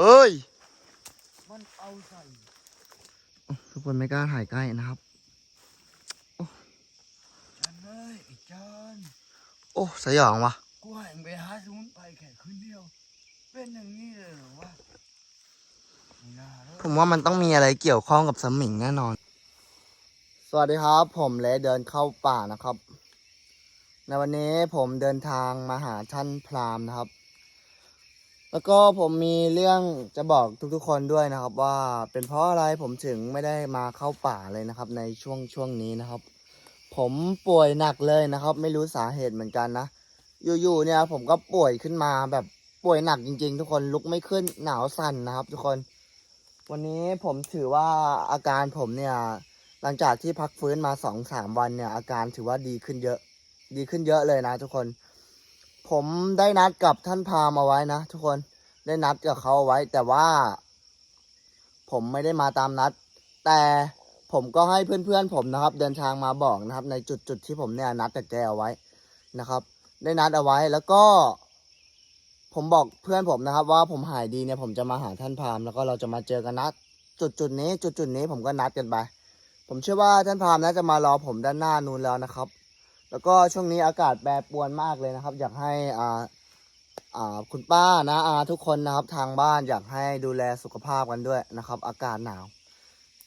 เฮ้ย มันเอาใส่ทุกคนไม่กล้าถ่ายใกล้นะครับฉันเลยไอ้จอนโอ้สยองว่ะกูแห่งไปหาสมุนไพรแค่คืนเดียว เป็นอย่างนี้เลยเหรอวะไม่น่าเลยผมว่ามันต้องมีอะไรเกี่ยวข้องกับสมิงแน่นอน สวัสดีครับ ผมเลเดินเข้าป่านะครับ ในวันนี้ผมเดินทางมาหาท่านพราหมณ์นะครับ แล้วก็ผมมีเรื่องจะบอกทุกๆคนด้วยนะครับ ว่าเป็นเพราะอะไรผมถึงไม่ได้มาเข้าป่าเลยนะครับ ในช่วงช่วงนี้นะครับ ผมป่วยหนักเลยนะครับ ไม่รู้สาเหตุเหมือนกันนะอยู่ๆเนี่ยผมก็ป่วยขึ้นมาแบบป่วยหนักจริง ๆ ทุกคนลุกไม่ขึ้นหนาวสั่นนะครับ ทุกคน วันนี้ผมถือว่าอาการผมเนี่ย หลังจากที่พักฟื้นมาสองสามวันเนี่ย อาการถือว่าดีขึ้นเยอะ ดีขึ้นเยอะเลยนะ ทุกคน ผมได้นัดกับท่านพามเอาไว้นะทุกคนได้นัดกับเขาเอาไว้ แต่ว่า ผมไม่ได้มาตามนัด แต่ผมก็ให้เพื่อนๆผมนะครับ เดินทางมาบอกนะครับ ในจุดๆที่ผมเนี่ยนัดกับแกเอาไว้นะครับ ได้นัดเอาไว้แล้วก็ ผมบอกเพื่อนผมนะครับ ว่าผมหายดีเนี่ยผมจะมาหาท่านพามแล้วก็เราจะมาเจอกันนัดจุดจุดๆนี้จุดจุดๆนี้ผมก็นัดกันไป ผมเชื่อว่าท่านพามน่าจะมารอผมด้านหน้านู้นแล้วนะครับ แล้วก็ช่วงนี้อากาศแปรปรวนมากเลยนะครับ อยากให้อ่าอ่าคุณป้านะอาทุกคนนะครับทางบ้านอยากให้ดูแลสุขภาพกันด้วยนะครับ อากาศหนาว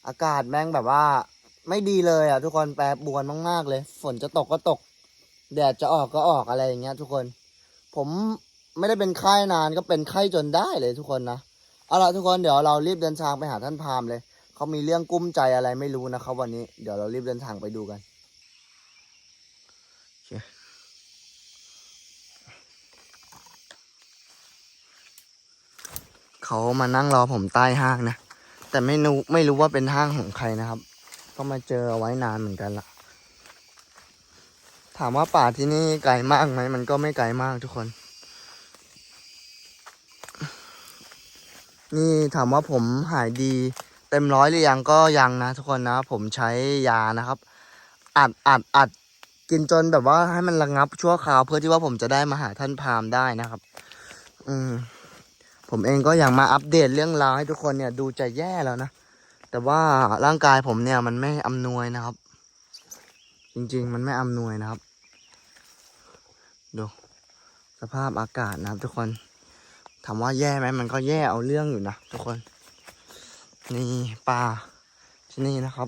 อากาศแม่งแบบว่าไม่ดีเลยอะทุกคนแปรปรวนมากๆเลย ฝนจะตกก็ตก แดดจะออกก็ออกอะไรอย่างเงี้ย ทุกคน ผมไม่ได้เป็นไข้นานก็เป็นไข้จนได้เลยทุกคนนะเอาละทุกคนเดี๋ยวเรารีบเดินทางไปหาท่านพามเลยเขามีเรื่องกุ้มใจอะไรไม่รู้นะครับวันนี้เดี๋ยวเรารีบเดินทางไปดูกันโอเค เขามานั่งรอผมใต้ห้างนะ แต่ไม่รู้ไม่รู้ว่าเป็นห้างของใครนะครับ ก็มาเจอเอาไว้นานเหมือนกันละถามว่าป่าที่นี่ไกลมากไหมมันก็ไม่ไกลมากทุกคน นี่ถามว่าผมหายดีเต็มร้อยหรือยังก็ยังนะ ทุกคนนะ ผมใช้ยานะครับ อัดอัดอัดกินจนแบบว่าให้มันระงับชั่วคราวเพื่อที่ว่าผมจะได้มาหาท่านพามได้นะครับ อืม ผมเองก็อยากมาอัปเดตเรื่องราวให้ทุกคนเนี่ยดูจะแย่แล้วนะ แต่ว่าร่างกายผมเนี่ยมันไม่อำนวยนะครับ จริงๆ มันไม่อำนวยนะครับ ดูสภาพอากาศนะครับ ทุกคนถามว่าแย่ไหมมันก็แย่เอาเรื่องอยู่นะทุกคน นี่ป่าที่นี่นะครับ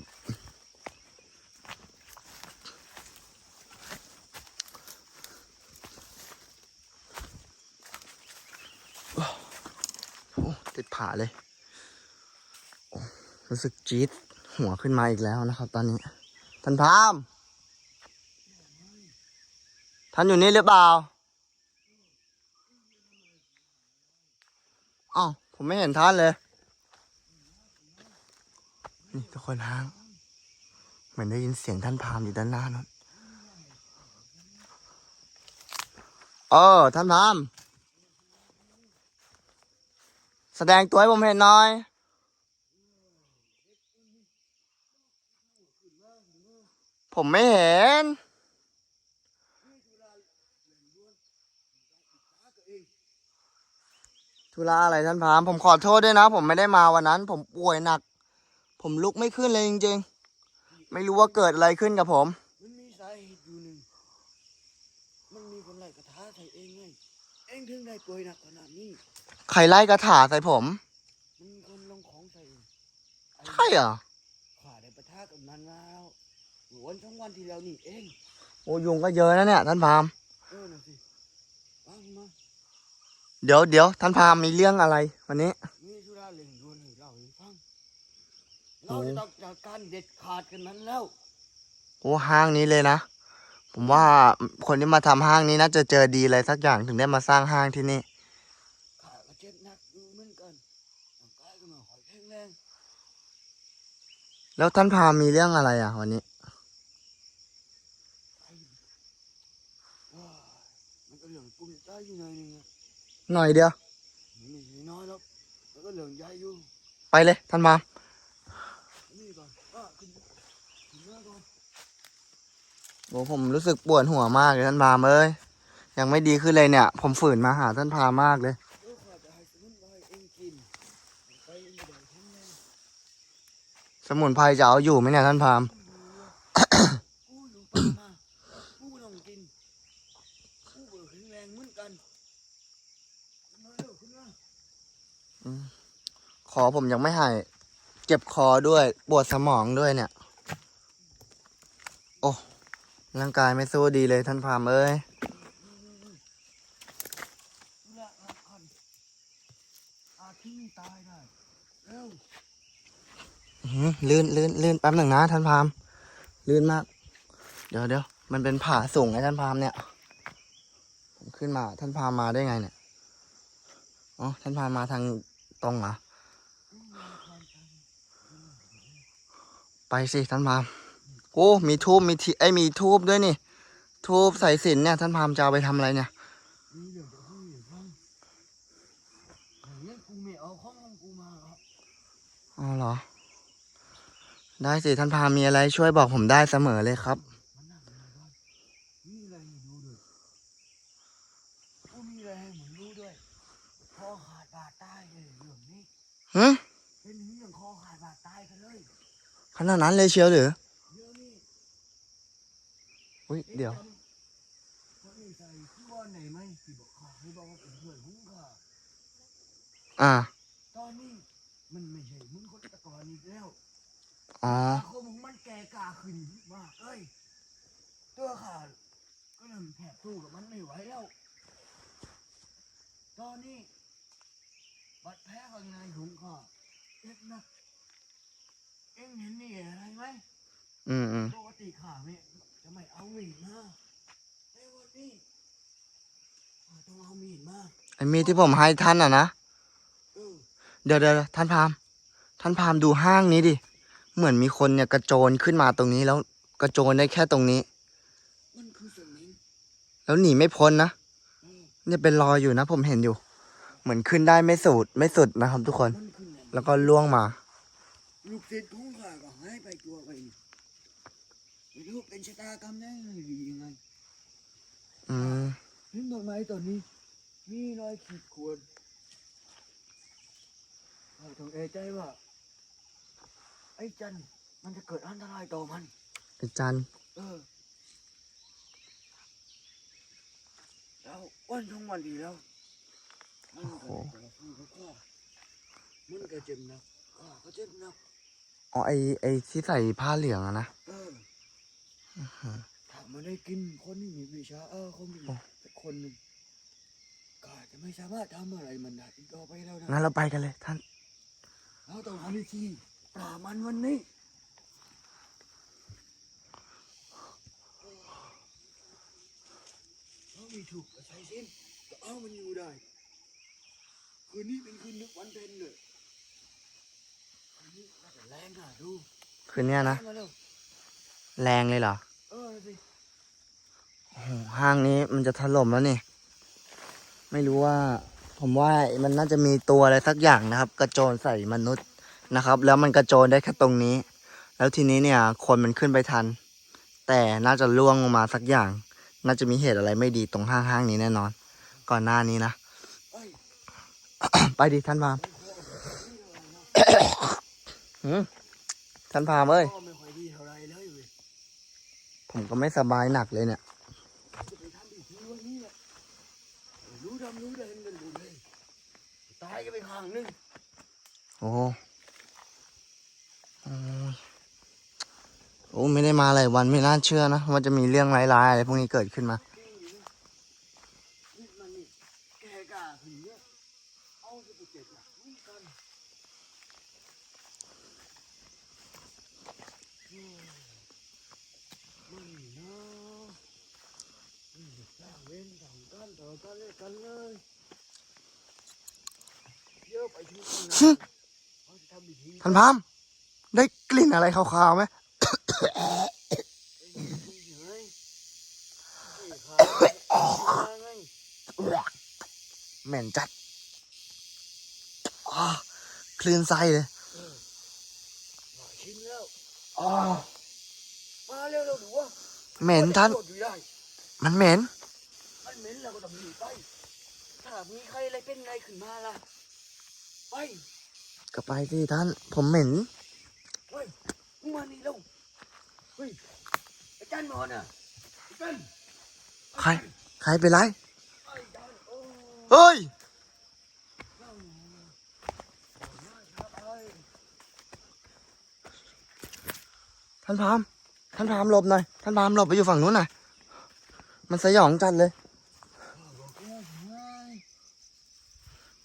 โอ้โหติด ผาเลย รู้สึกจี๊ดหัวขึ้นมาอีกแล้วนะครับ ตอนนี้ ท่านพราหมณ์ท่านอยู่นี่หรือเปล่าอ้าวผมไม่เห็นท่านเลย นี่ทุกคนห้างเหมือนได้ยินเสียงท่านพราหมณ์อยู่ด้านหน้านั่นเออท่านพราหมณ์ แสดงตัวให้ผมเห็นหน่อยผมไม่เห็น ธุระอะไรท่านพาม ผมขอโทษด้วยนะ ผมไม่ได้มาวันนั้น ผมป่วยหนัก ผมลุกไม่ขึ้นเลยจริงๆ ไม่รู้ว่าเกิดอะไรขึ้นกับผม มันมีสาเหตุอยู่หนึ่ง มันมีคนไล่กระทาใส่เองไง เองถึงได้ป่วยหนักขนาดนี้ ใครไล่กระถาใส่ผม มันมีคนลงของใส่เองไอ้ใช่เหรอข้าได้ปะทะกับมันมาแล้วเมื่อวันสองวันที่แล้วนี่เองโอ้ยุงก็เยอะนะเนี่ยท่านพราหมณ์เออน่ะสิฟังมาเดี๋ยวเดี๋ยวท่านพราหมณ์มีเรื่องอะไร วันนี้ มีธุระเร่งด่วนให้เราให้ฟังเราจะต้องจัดการเด็ดขาดกันนั้นแล้วโอ้ห้างนี้เลยนะ ผมว่าคนที่มาทำห้างนี้น่าจะเจอดีอะไรสักอย่างถึงได้มาสร้างห้างที่นี่ ข้าก็เจ็บหนักอยู่เหมือนกันร่างกายก็ไมาหอยแข็งแรง แล้วท่านพราหมณ์มีเรื่องอะไรอะ วันนี้ไอ้ว้ายมันก็เรื่องปุ่มใจอยู่หน่อยหนึงอะหน่อยเดียว มันไม่ใช่น้อยหรอกมันก็เรื่องใหญ่อยู่ไปเลยท่านพราหมณ์นี่ก่อนอะขึ้นขึ้นมาก่อนโอ้ผมรู้สึกปวดหัวมากเลยท่านพราหมณ์เอ้ยยังไม่ดีขึ้นเลยเนี่ย ผมฝืนมาหาท่านพราหมณ์มากเลย เดี๋ยวข้าจะให้สมุนไพรเองกิน สมุนไพรจะเอาอยู่ไหมเนี่ยท่านพราหมณ์กูอยู่ป่ามากูต้องกินกูเบิกแข็งแรงเหมือนกันขึ้นมาเร็วขึ้นมาขอผมยังไม่หาย เจ็บคอด้วยปวดสมองด้วยเนี่ย โอ้ร่างกายไม่สู้ดีเลยท่านพราหมณ์เอ้ยละละคันอาทิ้งตายได้เร็วอื้อหือ ลื่นลื่นลื่นแป๊บหนึ่งนะท่านพราหมณ์ลื่นมาก เดี๋ยวเดี๋ยวมันเป็นผาสูงไงท่านพราหมณ์เนี่ยผมขึ้นมา ท่านพราหมณ์มาได้ไงเนี่ยอ๋อท่านพราหมณ์มาทางตรงเหรอไปสิท่านพราหมณ์โอ้มีทูบมีทีไอยมีทูบด้วยนี่ ทูบใส่สิญจนเนี่ย ท่านพราหมณ์จะเอาไปทำอะไรเนี่ยนี่เดี๋ยวจะพูดให้ฟังอย่างนี้กูไม่เอาของของกูมาหรอกอ๋อเหรอ ได้สิท่านพราหมณ์มีอะไรช่วยบอกผมได้เสมอเลยครับมันนั่งอยู่ในบ้านมีอะไรให้ดูด้วยกูมีอะไรให้มึงรู้ด้วยคอขาดบาดตายเลยเรื่องนี้หึเป็นเรื่องคอขาดบาดตายกันเลยขนาดนั้นเลยเชียวหรือเดี๋ยวนี้อุ้ยเดี๋ยวคนนี้ใส่ที่ว่าไหนไหมที่บอกข้าให้บอกว่าเป็นเพื่อนของข้าอ่า ตอนนี้มันไม่ใช่มึงคนแตะกอนอีกแล้ว อ๋ออาคมของมันแก่กล้าขึ้นมากเอ้ย ตัวข้าก็เริ่มแทบสู้กับมันไม่ไหวแล้ว ตอนนี้บาดแผลข้างในของข้าเจ็บนะเอ็งเห็นนี่อะไรไหมอืมอืมปกติข้าไม่จะไม่เอามีดมาแต่วันนี้ข้าต้องเอามีดมาไอ้มีดที่ผมให้ท่านอะนะ เออ เดี๋ยวเดี๋ยวท่านพราหมณ์ท่านพราหมณ์ดูห้างนี้ดิ เหมือนมีคนเนี่ยกระโจนขึ้นมาตรงนี้แล้วกระโจนได้แค่ตรงนี้ มันคือสมิงแล้วหนีไม่พ้นนะเออเนี่ยเป็นรอยอยู่นะ ผมเห็นอยู่ เหมือนขึ้นได้ไม่สุดไม่สุดนะครับ ทุกคน มันคืออะไรแล้วก็ล่วงมา ลูกศิษย์ของข้าก็หายไปตัวไปนี่ไม่รู้เป็นชะตากรรมได้หรือยังไงอืมเห็นต้นไม้ต้นนี้ มีรอยขีดข่วนข้าต้องเอะใจว่า ไอ้จันมันจะเกิดอันตรายต่อมัน ไอ้จันเออ แล้ววันทงวันดีแล้ว มันก็ได้ต่อสู้กับข้ามันก็เจ็บหนักข้าก็เจ็บหนักอ๋อไอไอที่ใส่ผ้าเหลืองอะนะเออถ้ามันได้กินคนที่มีวิชาเออคนมีโอ้แต่คนหนึ่งก็อาจจะไม่สามารถทำอะไรมันได้อีกต่อไปแล้วนะงั้นเราไปกันเลยท่าน เราต้องทำวิธี ปราบมันวันนี้เรามีถูกกับใช้สิ้นก็เอามันอยู่ได้ คืนนี้เป็นคืนนึกวันเพ็ญเลยคืนนี้น่าจะแรงน่ะดูคืนเนี้ยนะ มาเร็วแรงเลยเหรอ เออสิโอ้โหห้างนี้มันจะถล่มแล้วนี่ ไม่รู้ว่า ผมว่ามันน่าจะมีตัวอะไรสักอย่างนะครับ กระโจนใส่มนุษย์ นะครับ แล้วมันกระโจนได้แค่ตรงนี้ แล้วทีนี้เนี่ยคนมันขึ้นไปทัน แต่น่าจะล่วงลงมาสักอย่าง น่าจะมีเหตุอะไรไม่ดีตรงห้างห้างนี้แน่นอน ก่อนหน้านี้นะเอ้ยไปดิท่านพราหมณ์หืมท่านพราหมณ์เอ้ยก็ไม่ค่อยดีเท่าไรเลยเว้ยผมก็ไม่สบายหนักเลยเนี่ยจะไปทำพิธีวันนี้แหละรู้ดำรู้แดงกันหมดเลยตายกันไปข้างหนึงโอ้ โอ้ยโอ้ไม่ได้มาหลายวันไม่น่าเชื่อนะว่าจะมีเรื่องร้ายๆอะไรพวกนี้เกิดขึ้นมานี่มันนี่แกกล้าขึ้นเนี่ยเอาจะไปเจ็บหนักเหมือนกันโอ้ยมันนี่นะมันจะสร้างเวรต่างกันต่อกันเลยกันเลยเยอะไปถึงขนาดนั้นเขาจะทำพิธีท่านพราหมณ์ ได้กลิ่นอะไรคาวๆไหมเองเฉยๆไม่ขาดไงเหม็นจัดอ้าคลื่นไส้เลยเออหลายชิ้นแล้วอ้ามาเร็วเร็วดูว่าเหม็นท่านโดดอยู่ได้มันเหม็น มันเหม็นแล้วก็ต้องหนีไปถ้ามีใครอะไรเป็นอะไรขึ้นมาล่ะ ไป ก็ไปสิท่าน ผมเหม็นแก เฮ้ยมึงมานี่แล้วเฮ้ยไอ้จันหมอนอะไอ้จันใคร ใครเป็นไรไอ้จันโอ้เฮ้ยเล่าหน่อยครับไอ้ท่านพรามท่านพรามหลบหน่อย ท่านพรามหลบไปอยู่ฝั่งนู้นหน่อย มันสยองจัดเลยข้าบอกแล้วไง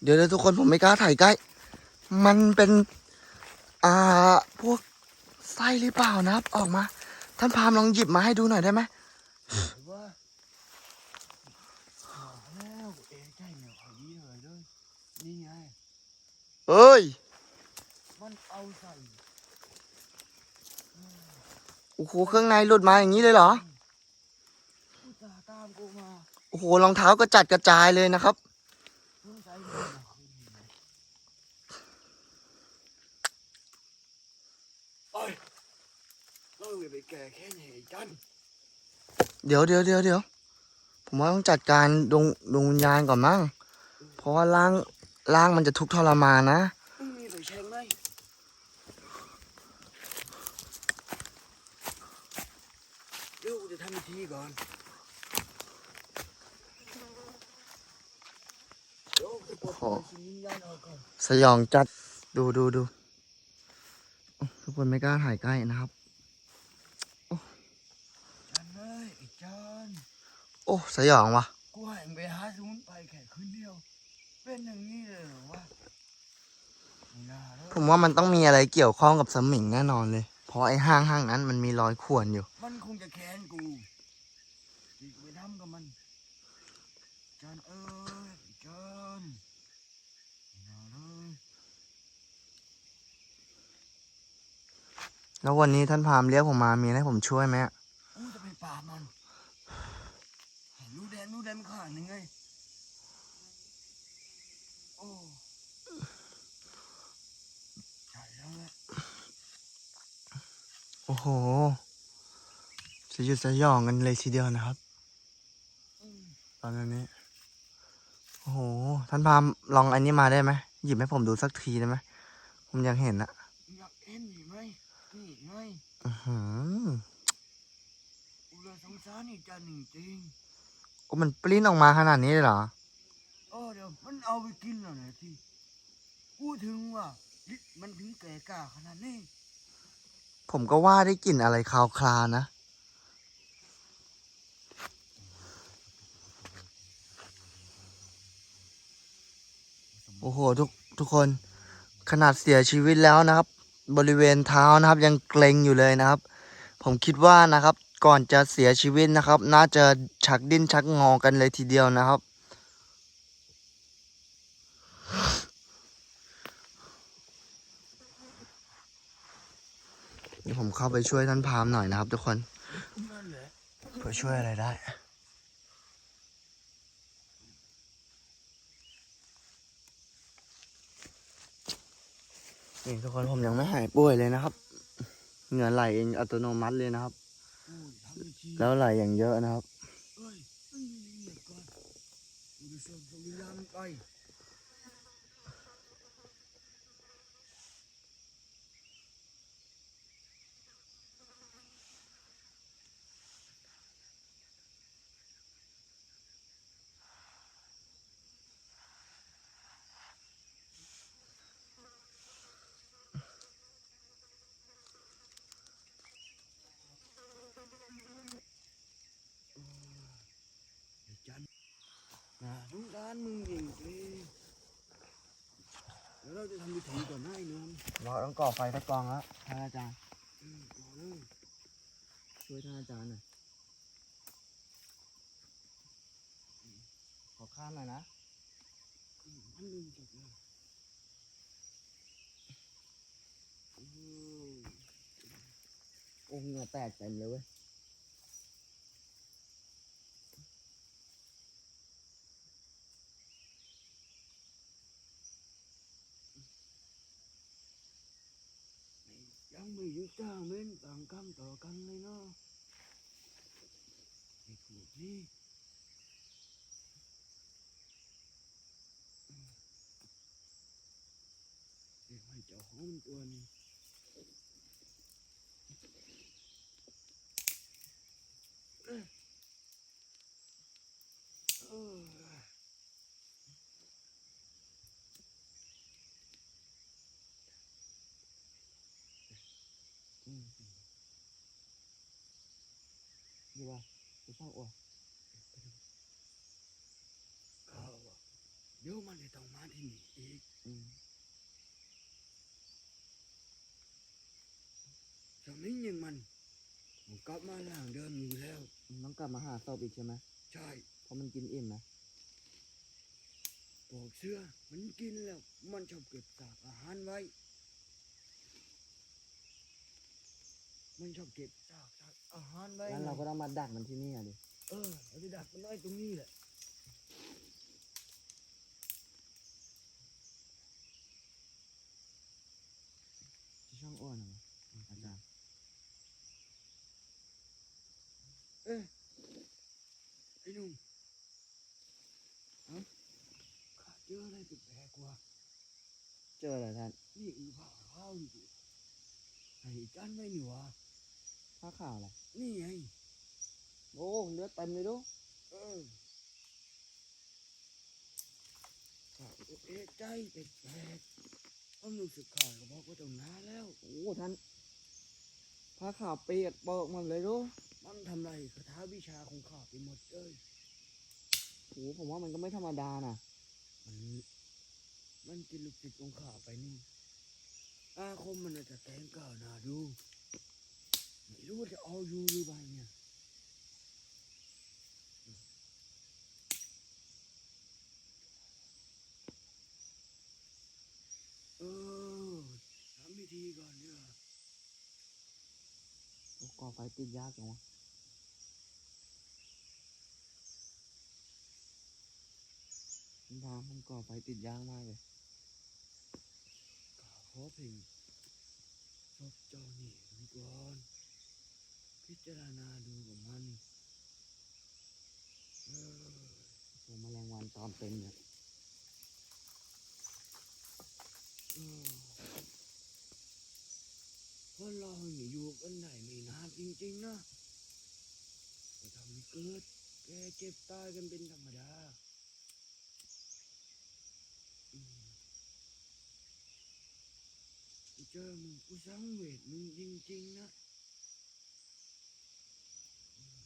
เดี๋ยวเดี๋ยวทุกคนผมไม่กล้าถ่ายใกล้ มันเป็น อ่า พวกไส้หรือเปล่านะครับ ออกมา ท่านพามลองหยิบมาให้ดูหน่อยได้ไหมเอ้ใจเนี่ยขอดีเลยด้วยนี่ไงเอ้ย มันเอาใส่โอ้โห เครื่องในหลุดมาอย่างนี้เลยเหรอ โอ้โห รองเท้าก็จัดกระจายเลยนะครับ สงสัยมันหนักเอ้ยเราไป แก่แค่ไหนจันเดี๋ยวเดี๋ยวเดี๋ยวเดี๋ยวผมว่าต้องจัดการดวงดวงวิญญาณก่อนมั้งเพราะว่าร่างร่างมันจะทุกข์ทรมานนะมึงมีไฟแช็กไหมเดี๋ยวกูจะทำพิธีก่อนเดี๋ยวกูจะปลดปล่อยสิ่งวิญญาณออกก่อนสยองจัดดูดูดูทุกคนไม่กล้าถ่ายใกล้นะครับ จันเอ้ยไอ้จันโอ้ สยองว่ะกูให้มึงไปหาสมุนไพรแค่คืนเดียว เป็นอย่างนี้เลยเหรอวะไม่น่าเลยผมว่ามันต้องมีอะไรเกี่ยวข้องกับสมิงแน่นอนเลย เพราะไอ้ห้างห้างนั้นมันมีรอยข่วนอยู่ มันคงจะแค้นกูที่กูไปทำกับมันจันเอ้ยจันไม่น่าเลยแล้ววันนี้ท่านพราหมณ์เรียกผมมามีอะไรให้ผมช่วยไหมอะกูจะไปปราบมันให้ รู้แดนรู้แดนข้างหนึ่งไง โอ้ใช่แล้วแหละโอ้โหสยดสยองกันเลยทีเดียวนะครับอืมตอนนี้ โอ้โห ท่านพราหมณ์ลองอันนี้มาได้ไหมหยิบให้ผมดูสักทีได้ไหมผมอยากเห็นอะอยากเอ็นนี่ไหมนี่ไงอื้อหือกูเลยสงสารนี่จันจริง โอ้มันปลิ้นออกมาขนาดนี้เลยเหรอๆเออเดี๋ยวมันเอาไปกินแล้วเนี่ยที่พูดถึงว่าลิมันถึงแก่กล้าขนาดนี้ผมก็ว่าได้กลิ่นอะไรคาวคลานะ โอ้โหทุกทุกคนขนาดเสียชีวิตแล้วนะครับ บริเวณเท้านะครับยังเกร็งอยู่เลยนะครับ ผมคิดว่านะครับ ก่อนจะเสียชีวิตนะครับ น่าจะชักดิ้นชักงอกันเลยทีเดียวนะครับเดี๋ยวผมเข้าไปช่วยท่านพามหน่อยนะครับทุกคนเพื่อช่วยอะไรได้นี่ทุกคนผมยังไม่หายป่วยเลยนะครับ เหงื่อไหลเองอัตโนมัติเลยนะครับ แล้วไหลอย่างเยอะนะครับ เอ้ยมันมีละเอียดก่อนกูจะส่งสวิญญาณมันไปไอ้จันน่า สงสารมึงจริงๆแล้วเราจะทำพิธีก่อนให้นอนเราต้องก่อไฟตะกองแล้วท่านอาจารย์อืมก่อนเลยช่วยท่านอาจารย์หน่อยขอข้ามหน่อยนะอืมอันหนึ่งจบเลยโอ้ยโอ้เหงื่อแตกเต็มเลยเว้ย ไม่หยุดจ้าเม้นต่างกรรมต่อกันเลยเนาะไอ้พวกนี่เดี๋ยวให้เจ้าของตัวนี้ ช่างอ้วนเขาอะเดี๋ยวมันจะต้องมาที่นี่อีกอืมสมิงยังมันมันกลับมาล่างเดิมอยู่แล้ว มันต้องกลับมาหาศพอีกใช่ไหมใช่เพราะมันกินอิ่มนะปอกเสื้อมันกินแล้ว มันชอบเก็บกากอาหารไว้ มันชอบเก็บซากซาก อาหารไว้งั้นเราก็ต้องมาดักมันที่นี่อะดิ เออเราจะดักมันไว้ตรงนี้แหละที่ช่างอ้วนเหรออาจารย์ เอ้ยไอ้หนุ่มฮะข้าเจออะไรแปลกๆว่ะเจออะไรท่านนี่อือผ้าขาวนี่ดิไอ้จันไว้นี่วะ ผ้าขาวอะไรนี่ไงโอ้เลือดเต็มเลยดูเออข้าก็เอะใจแปลกๆความรู้สึกข้าก็บอกว่าต้องนานแล้ว โอ้ท่านผ้าขาวเปียกเบิกหมดเลยดูมันทำลายคาถาวิชาของข้าไปหมดเลยโอ้ผมว่ามันก็ไม่ธรรมดานะมันมันกินลูกศิษย์ของข้าไปนี่อาคมมันอาจจะแตงก้าวหน้าดู ไม่รู้ว่าจะเอาอยู่หรือไม่เนี่ยเออทำพิธีก่อนเนี่ยโอ้ก่อไฟติดยากจังวะน้ำมันก่อไฟติดยากมากเลยข้าขอเพ่งศพเจ้านี่มันก่อน พิจารณาดูกับมันเออโอ้แมลงวันตอมเต็มเลยเออคนเราเนี่ยอยู่กันได้ไม่นานจริงๆนะก็ทำให้เกิด แก่เจ็บตายกันเป็นธรรมดาเจอมึงกูสังเวชมึงจริงๆนะอืม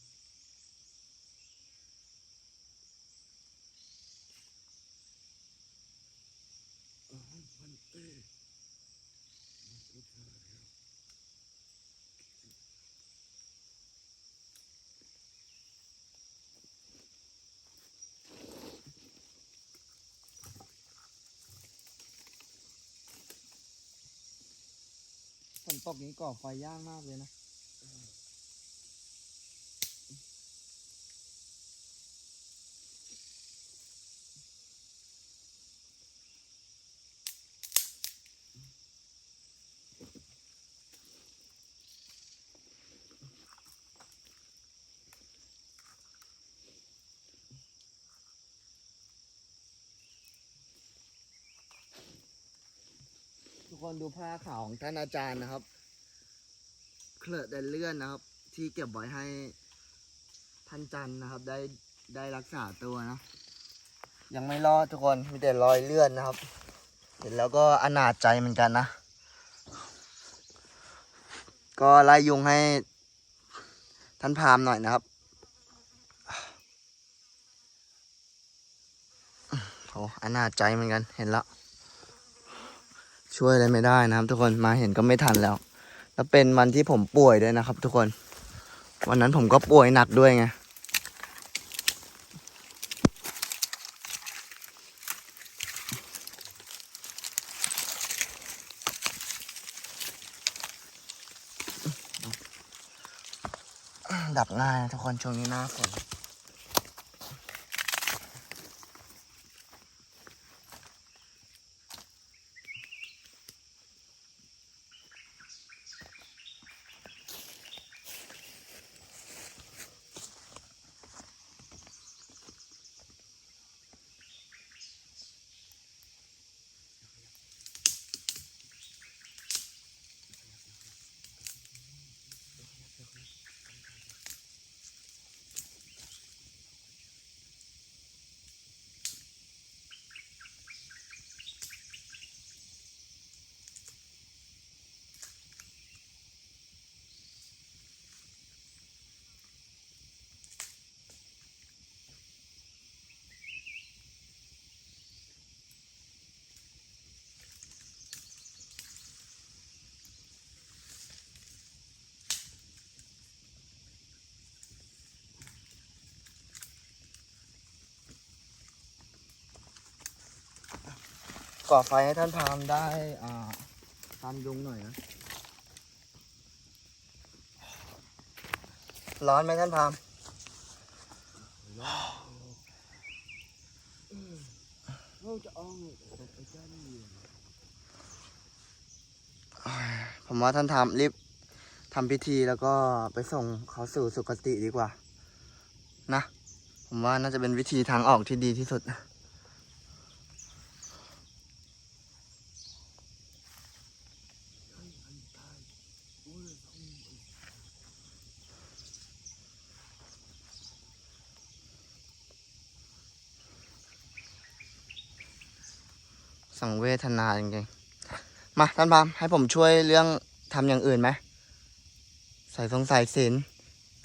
อาหารพันเต้มันพุทธาแล้ว ฝนตกนี้ก่อไฟยากมากเลยนะ คนดูผ้าขาวของท่านอาจารย์นะครับ เคลือะแต่เลื่อนนะครับ ที่เก็บไว้ให้ท่านจันทร์นะครับ ได้ได้รักษาตัวนะ ยังไม่รอดทุกคนมีแต่รอยเลื่อนนะครับ เห็นแล้วก็อนาจใจเหมือนกันนะ ก็ไล่ยุงให้ท่านพามหน่อยนะครับโอ้อนาจใจเหมือนกันเห็นแล้ว ช่วยอะไรไม่ได้นะครับ ทุกคนมาเห็นก็ไม่ทันแล้ว แล้วเป็นวันที่ผมป่วยด้วยนะครับ ทุกคน วันนั้นผมก็ป่วยหนักด้วยไงดับง่ายนะทุกคนช่วงนี้หน้าฝน ก่อไฟให้ท่านพามได้อ่าตามยุงหน่อยนะร้อนไหมท่านพามณ์เราจะอาไงผมว่าท่านทำรีบทำพิธีแล้วก็ไปส่งเขาสู่สุคติดีกว่า นะ ผมว่าน่าจะเป็นวิธีทางออกที่ดีที่สุด สังเวทนาจริงๆ มาท่านพามให้ผมช่วยเรื่องทำอย่างอื่นไหมใส่ทรงสายสิญจ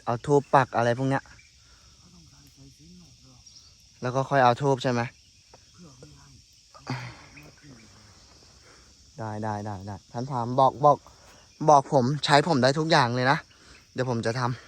นเอาทูบปักอะไรพวกเนี้ย แล้วก็ค่อยเอาทูบใช่ไหมไม่ให้เขามาถึงได้ได้ได้ได้ท่านพามบอกบอกบอกผมใช้ผมได้ทุกอย่างเลยนะ เดี๋ยวผมจะทำ